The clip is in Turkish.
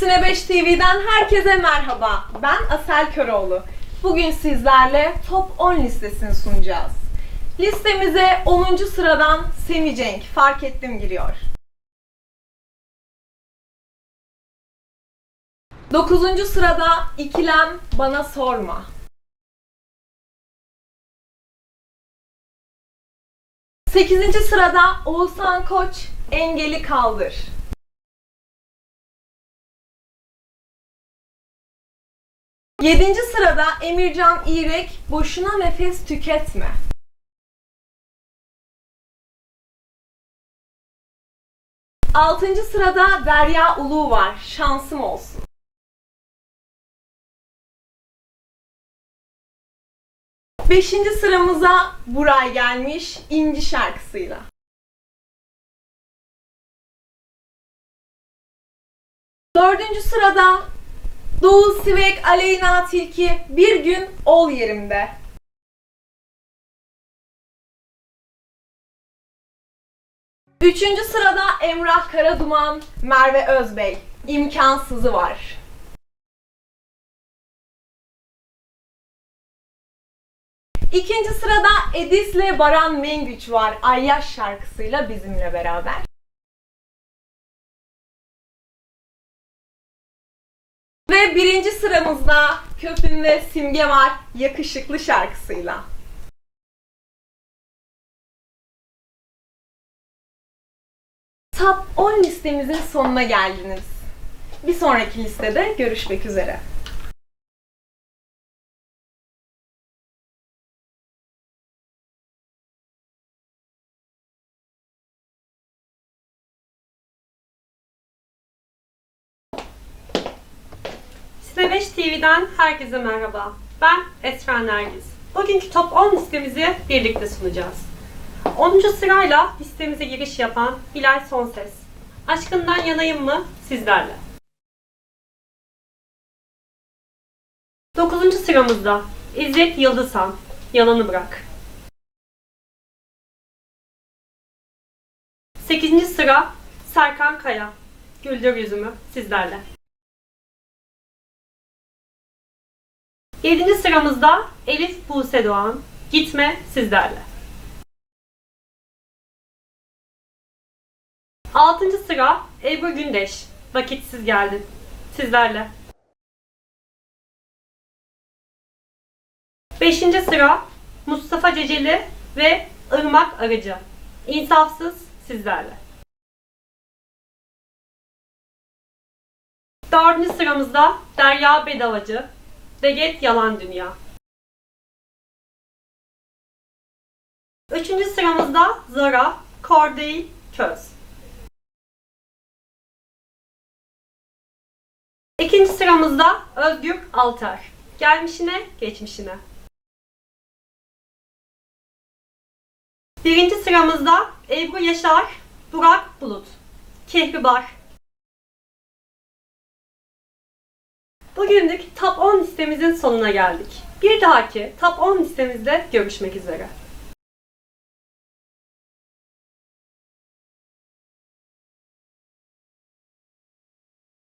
Sine 5 TV'den herkese merhaba. Ben Asel Köroğlu. Bugün sizlerle Top 10 listesini sunacağız. Listemize 10. sıradan Semi Cenk fark ettim giriyor. 9. sırada İkilem Bana Sorma. 8. sırada Oğuzhan Koç Engeli Kaldır. 7. sırada Emircan İrek Boşuna Nefes Tüketme. 6. sırada Derya Ulu var. Şansım olsun. 5. sıramıza Buray gelmiş İnci şarkısıyla. Dördüncü sırada Doğu Sivek Aleyna Tilki Bir Gün Ol Yerimde. Üçüncü sırada Emrah Karaduman, Merve Özbey. İmkansızı var. İkinci sırada Edis'le Baran Mengüç var. Ayyaş şarkısıyla bizimle beraber. Ve birinci sıramızda Köpün ve Simge var. Yakışıklı şarkısıyla. Top 10 listemizin sonuna geldiniz. Bir sonraki listede görüşmek üzere. 5 TV'den herkese merhaba. Ben Esra Nergiz. Bugünkü top 10 listemizi birlikte sunacağız. 10. sırayla listemize giriş yapan Bilal Sonses. Aşkından yanayım mı sizlerle. 9. sıramızda İzzet Yıldızhan. Yalanı bırak. 8. sıra Serkan Kaya. Güldür yüzümü sizlerle. 7. sıramızda Elif Buse Doğan. Gitme sizlerle. 6. sıra Ebru Gündeş. Vakitsiz geldin. Sizlerle. 5. sıra Mustafa Ceceli ve Irmak Arıcı. İnsafsız sizlerle. 4. sıramızda Derya Bedavacı. Deget Yalan Dünya. Üçüncü sıramızda Zara, Kordey, Köz. İkinci sıramızda Özgür Altar. Gelmişine, geçmişine. Birinci sıramızda Ebru Yaşar, Burak Bulut. Kehribar. Bugünlük Top 10 listemizin sonuna geldik. Bir dahaki Top 10 listemizde görüşmek üzere.